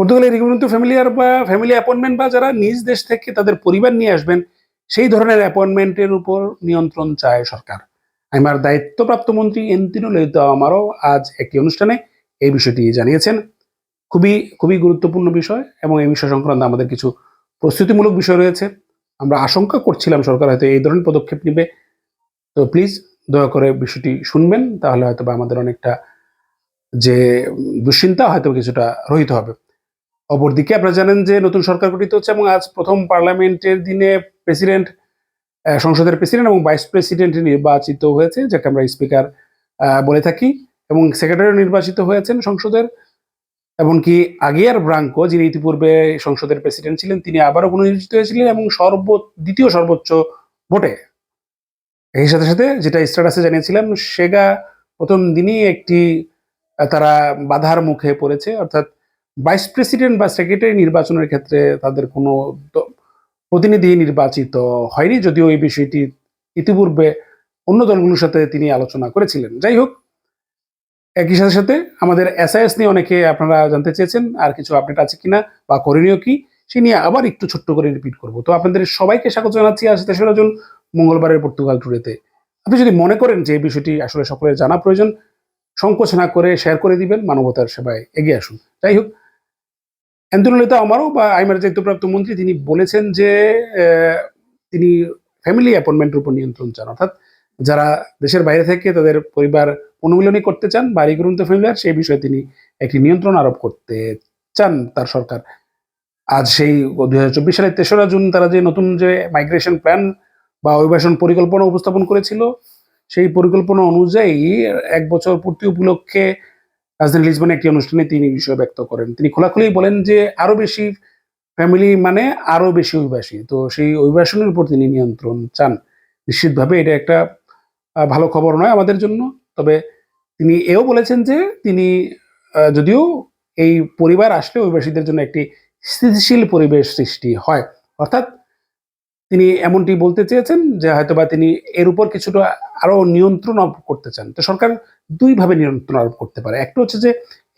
পর্তুগালের রিগুমেন্টো ফ্যামিলিয়ার বা ফ্যামিলি অ্যাপয়েন্টমেন্ট বা যারা নিজ দেশ থেকে তাদের পরিবার নিয়ে আসবেন, সেই ধরনের অ্যাপয়েন্টমেন্টের উপর নিয়ন্ত্রণ চায় সরকার। আমার দায়িত্বপ্রাপ্ত মন্ত্রী এন্তিনো ললিত আমারও আজ একটি অনুষ্ঠানে এই বিষয়টি জানিয়েছেন। খুবই খুবই গুরুত্বপূর্ণ বিষয় এবং এই বিষয় সংক্রান্ত আমাদের কিছু প্রস্তুতিমূলক বিষয় রয়েছে। আমরা আশঙ্কা করছিলাম সরকার হয়তো এই ধরনের পদক্ষেপ নেবে। তো প্লিজ দয়া করে বিষয়টি শুনবেন, তাহলে হয়তো বা আমাদের অনেকটা যে দুশ্চিন্তা হয়তো কিছুটা রহিত হবে। অপরদিকে আপনারা জানেন যে নতুন সরকার গঠিত হচ্ছে এবং আজ প্রথম পার্লামেন্টের দিনে প্রেসিডেন্ট সংসদের প্রেসিডেন্ট এবং ভাইস প্রেসিডেন্ট নির্বাচিত হয়েছে, যাকে আমরা স্পিকার বলে থাকি এবং সেক্রেটারি নির্বাচিত হয়েছেন সংসদের। এমনকি আগিয়ার ব্রাঙ্কো, যিনি ইতিপূর্বে সংসদের প্রেসিডেন্ট ছিলেন, তিনি আবারও পুনর্নির্বাচিত হয়েছিলেন এবং সর্ব, দ্বিতীয় সর্বোচ্চ ভোটে। এই সাথে সাথে যেটা স্ট্যাটাসে জানিয়েছিলাম, সেগা প্রথম দিনই একটি তারা বাধার মুখে পড়েছে, অর্থাৎ ভাইস প্রেসিডেন্ট বা সেক্রেটারি নির্বাচনের ক্ষেত্রে তাদের কোনো প্রতিনিধি নির্বাচিত হয়নি, যদিও এই বিষয়টি ইতিপূর্বে অন্য দলগুলোর সাথে তিনি আলোচনা করেছিলেন। যাই হোক, একই সাথে সাথে আমাদের এসআইএস নিয়ে অনেকে আপনারা জানতে চেয়েছেন, আর কিছু আপডেট আছে কিনা বা করণীয় কি, সে নিয়ে আবার একটু ছোট্ট করে রিপিট করব। তো আপনাদের সবাইকে স্বাগত জানাচ্ছি আজ তেসরা জুন, মঙ্গলবারের পর্তুগাল ট্যুরেতে আপনি যদি মনে করেন যে এই বিষয়টি আসলে সকলের জানা প্রয়োজন, সংকোচ না করে শেয়ার করে দিবেন, মানবতার সেবায় এগিয়ে আসুন। যাই হোক অ্যান্টনিলিতা আমারও বা আইমার দায়িত্বপ্রাপ্ত মন্ত্রী, তিনি বলেছেন যে তিনি ফ্যামিলি অ্যাপয়েন্টমেন্টের উপর নিয়ন্ত্রণ চান। অর্থাৎ যারা দেশের বাইরে থেকে তাদের পরিবার অনুমিলনী করতে চান বা রিগুরন্ত ফ্যামিলিয়ার সেই বিষয়ে তিনি একটি নিয়ন্ত্রণ আরোপ করতে চান তার সরকার। আজ সেই দুই হাজার চব্বিশ সালের তেসরা জুন তারা যে নতুন যে মাইগ্রেশন প্ল্যান বা অভিবাসন পরিকল্পনা উপস্থাপন করেছিল, সেই পরিকল্পনা অনুযায়ী এক বছর পূর্তি উপলক্ষে রাজধানী লিসবনে একটি অনুষ্ঠানে তিনি বিষয়ে ব্যক্ত করেন। তিনি খোলাখুলি বলেন যে আরও বেশি ফ্যামিলি মানে আরও বেশি অভিবাসী। তো সেই অভিবাসনের উপর তিনি নিয়ন্ত্রণ চান। নিশ্চিতভাবে এটা একটা ভালো খবর নয় আমাদের জন্য। তবে তিনি এও বলেছেন যে তিনি যদিও এই পরিবার আসলে অভিবাসীদের জন্য একটি স্থিতিশীল পরিবেশ সৃষ্টি হয়। অর্থাৎ তিনি এমনটি বলতে চেয়েছেন যে হয়তোবা তিনি এর উপর কিছুটা আরও নিয়ন্ত্রণ আরোপ করতে চান। তো সরকার দুইভাবে নিয়ন্ত্রণ আরোপ করতে পারে। একটা হচ্ছে যে,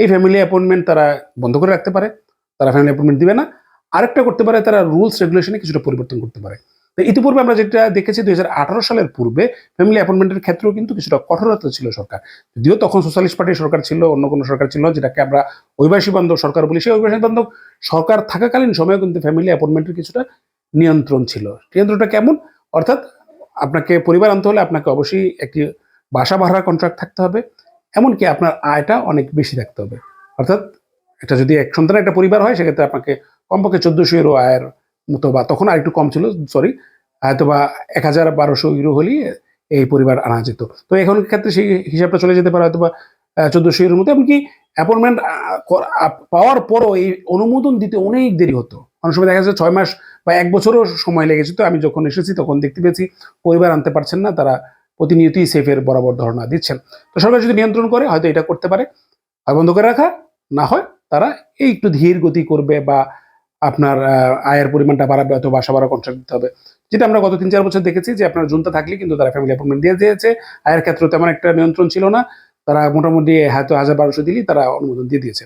এই ফ্যামিলি অ্যাপয়েন্টমেন্ট তারা বন্ধ করে রাখতে পারে, তারা ফ্যামিলি অ্যাপয়েন্টমেন্ট দিবে না। আরেকটা করতে পারে, তারা রুলস রেগুলেশনে কিছুটা পরিবর্তন করতে পারে। ইতিপূর্বে আমরা যেটা দেখেছি দু হাজার আঠারো সালের পূর্বে ফ্যামিলি অ্যাপয়েন্টমেন্টের ক্ষেত্রেও কিন্তু কিছুটা কঠোরতা ছিল সরকার। যদিও তখন সোশ্যালিস্ট পার্টির সরকার ছিল, অন্য কোনো সরকার ছিল যেটাকে আমরা অভিবাসী বান্ধব সরকার বলি। সেই অভিবাসী বান্ধব সরকার থাকাকালীন সময়ে কিন্তু ফ্যামিলি অ্যাপয়েন্টমেন্টের কিছুটা নিয়ন্ত্রণ ছিল। নিয়ন্ত্রণটা কেমন? অর্থাৎ আপনাকে পরিবার আনতে হলে আপনাকে অবশ্যই একটি বাসা ভাড়ার কন্ট্রাক্ট থাকতে হবে। এমনকি আপনার আয়টা অনেক বেশি থাকতে হবে। অর্থাৎ এটা যদি এক সন্তানের একটা পরিবার হয়, সেক্ষেত্রে আপনাকে কমপক্ষে চোদ্দশো ইউরো আয়ের মতো বা তখন আর একটু কম ছিল সরি হয়তো বা এক হাজার বারোশো ইউরো হলেই এই পরিবার আনা যেত। তো এখন ক্ষেত্রে সেই হিসাবটা চলে যেতে পারে হয়তো বা চোদ্দোশো ইউরোর মতো। এমনকি অ্যাপয়েন্টমেন্ট পাওয়ার পরও এই অনুমোদন দিতে অনেক দেরি হতো। অনেক সময় দেখা যাচ্ছে ছয় মাস বা এক বছরও সময় লেগেছে। তো আমি যখন এসেছি, তখন দেখতে পেয়েছি পরিবার আনতে পারছেন না, তারা প্রতিনিয়তই সেফের বরাবর ধর্ণা দিচ্ছেন। তো সরকার যদি নিয়ন্ত্রণ করে, হয়তো এটা করতে পারে। হয় বন্ধ করে রাখা, না হয় তারা এই একটু ধীর গতি করবে বা আপনার আয়ের পরিমাণটা বাড়াবে অথবা বাসা ভাড়া কন্ট্রাক্ট দিতে হবে। যেটা আমরা গত তিন চার বছর দেখেছি যে আপনার জুনটা থাকলে কিন্তু তারা ফ্যামিলি অ্যাপয়েন্টমেন্ট দিয়ে দিয়েছে। আয়ের ক্ষেত্রে তেমন একটা নিয়ন্ত্রণ ছিল না। তারা মোটামুটি হয়তো হাজার বারোশো দিলেই তারা অনুমোদন দিয়ে দিয়েছে।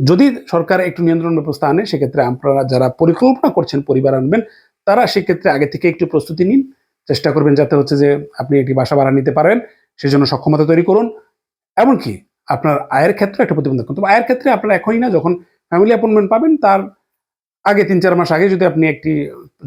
যদি সরকার একটু নিয়ন্ত্রণ ব্যবস্থা আনে, সেক্ষেত্রে আপনারা যারা পরিকল্পনা করছেন পরিবার আনবেন, তারা সেক্ষেত্রে আগে থেকে একটু প্রস্তুতি নিন। চেষ্টা করবেন যাতে হচ্ছে যে আপনি একটি বাসা ভাড়া নিতে পারেন, সেজন্য সক্ষমতা তৈরি করুন। এমনকি আপনার আয়ের ক্ষেত্রে একটা প্রতিবন্ধক। তবে আয়ের ক্ষেত্রে আপনারা এখনই না, যখন ফ্যামিলি অ্যাপয়েন্টমেন্ট পাবেন, তার আগে তিন চার মাস আগে যদি আপনি একটি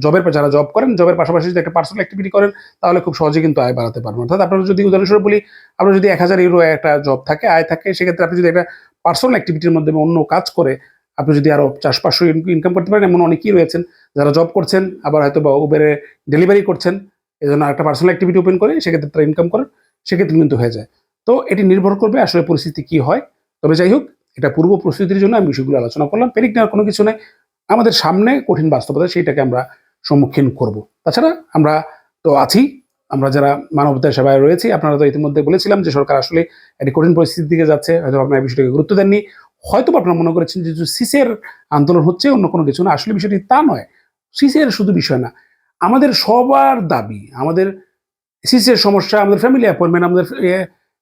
জবের যারা জব করেন জবের পাশাপাশি যদি একটা পার্সোনাল অ্যাক্টিভিটি করেন, তাহলে খুব সহজে কিন্তু আয় বাড়াতে পারবেন। অর্থাৎ আপনার যদি উদাহরণস্বরূপ বলি, আপনার যদি এক হাজার ইউরো একটা জব থাকে, আয় থাকে, সেক্ষেত্রে আপনি যদি একটা পার্সোনাল অ্যাক্টিভিটির মাধ্যমে অন্য কাজ করে আপনি যদি আরও চারশো পাঁচশো ইনকাম করতে পারেন, এমন অনেকেই রয়েছেন যারা জব করছেন, আবার হয়তো বা উবেরে ডেলিভারি করছেন এই জন্য একটা পার্সোনাল অ্যাক্টিভিটি ওপেন করে, সেক্ষেত্রে তারা ইনকাম করেন, সেক্ষেত্রে কিন্তু হয়ে যায়। তো এটি নির্ভর করবে আসলে পরিস্থিতি কি হয়। তবে যাই হোক, এটা পূর্ব প্রস্তুতির জন্য আমি বিষয়গুলো আলোচনা করলাম। পেরিক নেওয়ার কোনো কিছু নেই। আমাদের সামনে কঠিন বাস্তবতা, সেইটাকে আমরা সম্মুখীন করব। তাছাড়া আমরা তো আছি। আমরা যারা মানবতার সেবায় রয়েছি, আপনারা তো ইতিমধ্যে বলেছিলাম যে সরকার আসলে একটি কঠিন পরিস্থিতির দিকে যাচ্ছে, হয়তো আপনারা বিষয়টাকে গুরুত্ব দেননি। হয়তো বা আপনারা মনে করেছেন যে সিসের আন্দোলন হচ্ছে, অন্য কোনো কিছু না, আসলে বিষয়টি তা নয়। সিসের শুধু বিষয় না, আমাদের সবার দাবি, আমাদের সিসের সমস্যা, আমাদের ফ্যামিলি অ্যাপয়েন্টমেন্ট আমাদের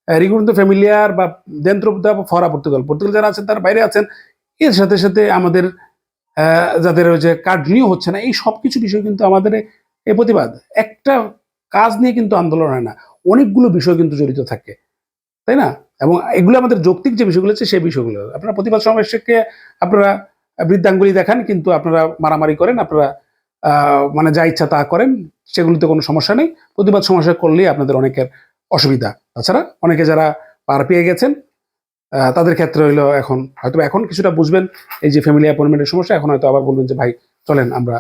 রিগুন্দ ফ্যামিলিয়ার বা দেন্দ্র ফরা পর্তুগাল। পর্তুগাল যারা আছেন, তার বাইরে আছেন। এর সাথে সাথে আমাদের যাদের যে কার্ড নিয়েও হচ্ছে না, এই সব কিছু বিষয় কিন্তু আমাদের এ প্রতিবাদ। একটা কাজ নিয়ে কিন্তু আন্দোলন হয় না। অনেকগুলো বিষয় কিন্তু জড়িত থাকে, তাই না? এবং এগুলো আমাদের যৌক্তিক যে বিষয়গুলো আছে, সেই বিষয়গুলো। আপনারা প্রতিবাদ সমাবেশকে আপনারা বৃদ্ধাঙ্গুলি দেখান, কিন্তু আপনারা মারামারি করেন, আপনারা মানে যা ইচ্ছা তা করেন, সেগুলোতে কোনো সমস্যা নেই। প্রতিবাদ সমস্যা করলেই আপনাদের অনেকের অসুবিধা। তাছাড়া অনেকে যারা পার পেয়ে গেছেন তাদের ক্ষেত্রে হইল এখন হয়তো এখন কিছুটা বুঝবেন, এই যে ফ্যামিলি অ্যাপয়েন্টমেন্টের সমস্যা, এখন হয়তো আবার বলবেন যে, ভাই, চলেন আমরা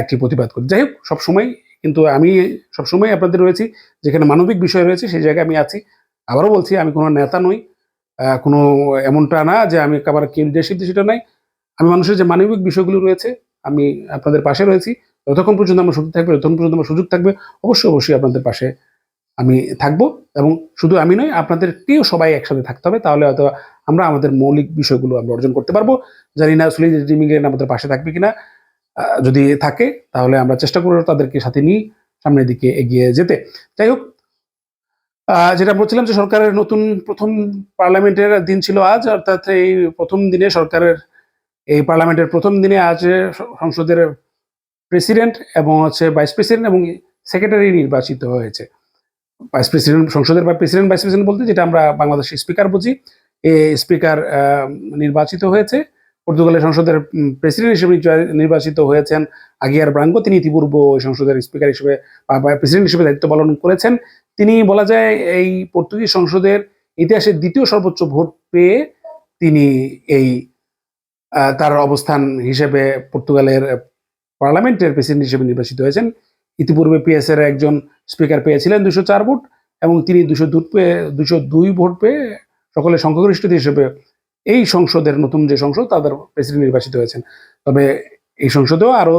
একটি প্রতিবাদ করি। যাই হোক, সবসময় কিন্তু আমি সবসময় আপনাদের রয়েছি, যেখানে মানবিক বিষয় রয়েছে সেই জায়গায় আমি আছি। আবারও বলছি, আমি কোনো নেতা নই কোনো এমনটা না যে আমি আবার কি লিডারশিপ সেটা নাই আমি মানুষের যে মানবিক বিষয়গুলো রয়েছে, আমি আপনাদের পাশে রয়েছি। যতক্ষণ পর্যন্ত আমার শক্তি থাকবে, যতক্ষণ পর্যন্ত আমার সুযোগ থাকবে, অবশ্যই অবশ্যই আপনাদের পাশে আমি থাকব এবং শুধু আমি নয় আপনাদেরকেও সবাই একসাথে থাকতে হবে। তাহলে হয়তো আমরা আমাদের মৌলিক বিষয়গুলো আমরা অর্জন করতে পারব। জানি না সলিডারিটি মিলিয়ন আমাদের পাশে থাকবে কিনা। যদি থাকে, তাহলে আমরা চেষ্টা করব তাদেরকে সাথে নিয়ে সামনের দিকে এগিয়ে যেতে। যাই হোক যেটা বলছিলাম যে সরকারের নতুন প্রথম পার্লামেন্টের দিন ছিল আজ, অর্থাৎ এই প্রথম দিনে সরকারের, এই পার্লামেন্টের প্রথম দিনে আজ সংসদের প্রেসিডেন্ট এবং হচ্ছে ভাইস প্রেসিডেন্ট এবং সেক্রেটারি নির্বাচিত হয়েছে। ভাইস প্রেসিডেন্ট, সংসদের বা প্রেসিডেন্ট, ভাইস প্রেসিডেন্ট বলতে যেটা আমরা বাংলাদেশের স্পিকার বুঝি এই স্পিকার নির্বাচিত হয়েছে। পর্তুগালের সংসদের প্রেসিডেন্ট হিসেবে নির্বাচিত হয়েছেন আগিয়ার ব্রাঙ্গো তিনি ইতিপূর্ব সংসদের স্পিকার হিসেবে প্রেসিডেন্ট হিসেবে দায়িত্ব পালন করেছেন। তিনি বলা যায় এই পর্তুগিজ সংসদের ইতিহাসে দ্বিতীয় সর্বোচ্চ ভোট পেয়ে তিনি এই তার অবস্থান হিসেবে পর্তুগালের পার্লামেন্টের প্রেসিডেন্ট হিসেবে নির্বাচিত হয়েছেন। ইতিপূর্বে পিএস এর একজন স্পিকার পেয়েছিলেন দুশো চার ভোট এবং তিনি দুশো দুই পেয়ে দুশো দুই ভোট পেয়ে সকলের সংখ্যাগরিষ্ঠ হিসেবে এই সংসদের নতুন যে সংসদ তাদের প্রেসিডেন্ট নির্বাচিত হয়েছেন। তবে এই সংসদেও আরও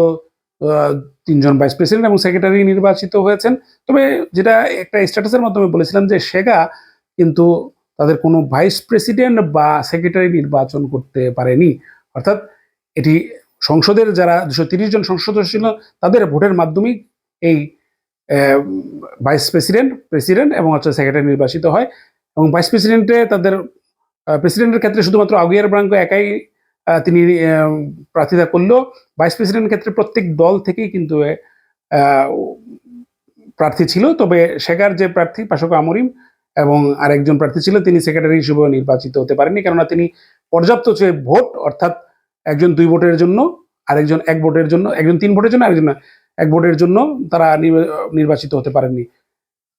আহ, তিনজন ভাইস প্রেসিডেন্ট এবং সেক্রেটারি নির্বাচিত হয়েছেন। তবে যেটা একটা স্ট্যাটাসের মাধ্যমে বলেছিলাম যে সেগা কিন্তু তাদের কোনো ভাইস প্রেসিডেন্ট বা সেক্রেটারি নির্বাচন করতে পারেনি। অর্থাৎ এটি সংসদের যারা দুশো তিরিশ জন সংসদ ছিল তাদের ভোটের মাধ্যমেই এই ভাইস প্রেসিডেন্ট প্রেসিডেন্ট এবং হচ্ছে সেক্রেটারি নির্বাচিত হয়। এবং ভাইস প্রেসিডেন্টে তাদের প্রেসিডেন্টের ক্ষেত্রে শুধুমাত্র আগিয়ার ব্রাঙ্ক একাই তিনি প্রার্থিতা করলেও ভাইস প্রেসিডেন্টের ক্ষেত্রে প্রত্যেক দল থেকেই কিন্তু প্রার্থী ছিল। তবে সেগার যে প্রার্থী, পাশক আমরিম এবং আরেকজন প্রার্থী ছিল, তিনি সেক্রেটারি হিসেবে নির্বাচিত হতে পারেননি। কেননা তিনি পর্যাপ্ত যে ভোট, অর্থাৎ একজন দুই ভোটের জন্য, আরেকজন এক ভোটের জন্য, একজন তিন ভোটের জন্য, আরেকজন এক ভোটের জন্য তারা নির্বা- নির্বাচিত হতে পারেননি।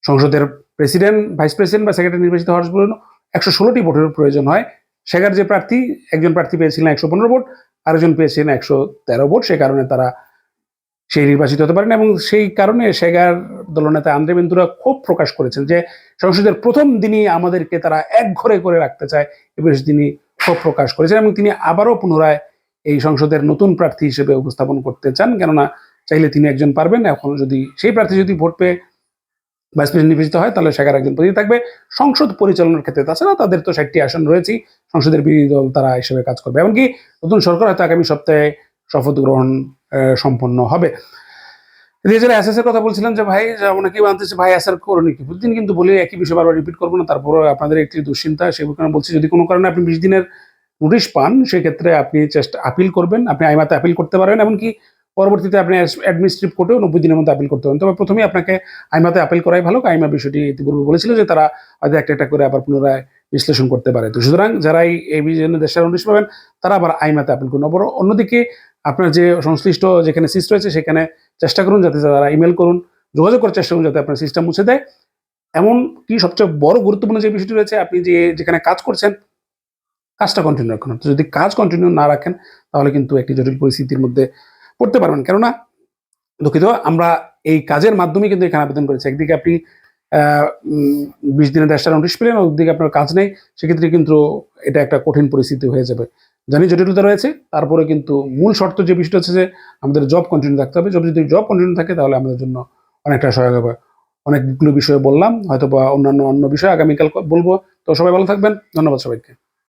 সংসদের প্রেসিডেন্ট ভাইস প্রেসিডেন্ট বা সেক্রেটারি নির্বাচিত হওয়ার জন্য একশো ষোলোটি ভোটের প্রয়োজন হয়। সেগার যে প্রার্থী, একজন প্রার্থী পেয়েছিলেন একশো পনেরো ভোট, আরেকজন পেয়েছিলেন একশো তেরো ভোট। সে কারণে তারা সেই নির্বাচিত হতে পারেন এবং সেই কারণে সেগার দলনেতা আন্দ্রে বেন্দুরা ক্ষোভ প্রকাশ করেছেন যে সংসদের প্রথম দিনই আমাদেরকে তারা এক ঘরে করে রাখতে চায় এবার তিনি ক্ষোভ প্রকাশ করেছেন এবং তিনি আবারও পুনরায় এই সংসদের নতুন প্রার্থী হিসেবে উপস্থাপন করতে চান। কেননা চাইলে তিনি একজন পারবেন। এখন যদি সেই প্রার্থী যদি ভোট পেয়ে ভাইস প্রেসিডেন্ট নির্বাচিত হয়, তাহলে সেখানে একজন প্রতিনিধি থাকবে। সংসদ পরিচালনার ক্ষেত্রে তাছাড়া তাদের তো ষাটটি আসন রয়েছেই, সংসদের বিরোধী দল তারা হিসেবে কাজ করবে। এমনকি নতুন সরকার হয়তো আগামী সপ্তাহে শপথ গ্রহণ সম্পন্ন হবে। যারা এসএস এর কথা বলছিলাম যে, ভাই যা অনেকেই মানতেছে ভাই এসআর করুন কি প্রতিদিন কিন্তু বলি একই বিষয় বারবার রিপিট করব না। তারপরে আপনাদের একটি দুশ্চিন্তা সেই কারণে বলছি, যদি কোনো কারণে আপনি বিশ দিনের নোটিশ পান, সেক্ষেত্রে আপনি চেষ্টা আপিল করবেন। আপনি আইমাতে আপিল করতে পারবেন। এমনকি পরবর্তীতে আপনি অ্যাডমিনিস্ট্রেটিভ কোর্টেও নব্বই দিনের মধ্যে আপিল করতে পারেন। তবে প্রথমেই আপনাকে আইমাতে আপিল করাই ভালো। আইমা বিষয়টি ইতিপূর্বে বলেছিল যে তারা হয়তো একটা একটা করে আবার পুনরায় বিশ্লেষণ করতে পারে। তো সুতরাং যারা এই বিষয়ে দেশের নোটিশ পাবেন, তারা আবার আইমাতে আপিল করুন। অপর অন্যদিকে আপনার যে সংশ্লিষ্ট যেখানে সিস্ট রয়েছে, সেখানে চেষ্টা করুন যাতে তারা ইমেল করুন, যোগাযোগ করার চেষ্টা করুন যাতে আপনার সিস্টেম মুছে দেয়। এমন কি সবচেয়ে বড় গুরুত্বপূর্ণ যে বিষয়টি রয়েছে, আপনি যে যেখানে কাজ করছেন, কাজটা কন্টিনিউ রাখুন। যদি কাজ কন্টিনিউ না রাখেন, তাহলে কিন্তু একটি জটিল পরিস্থিতির মধ্যে পড়তে পারবেন। কেননা দুঃখিত, আমরা এই কাজের মাধ্যমে কিন্তু এখানে আবেদন করেছি। একদিকে আপনি বিশ দিনের দেশটা নোটিশ পেলেন ওদিকে আপনার কাজ নেই, সেক্ষেত্রে কিন্তু এটা একটা কঠিন পরিস্থিতি হয়ে যাবে। জানি জটিলতা রয়েছে, তারপরে কিন্তু মূল শর্ত যে বিষয়টা হচ্ছে যে, আমাদের জব কন্টিনিউ থাকতে হবে। জব যদি জব কন্টিনিউ থাকে, তাহলে আমাদের জন্য অনেকটা সহায়ক হবে। অনেকগুলো বিষয়ে বললাম হয়তো বা অন্যান্য অন্য বিষয়ে আগামীকাল বলব। তো সবাই ভালো থাকবেন। ধন্যবাদ সবাইকে।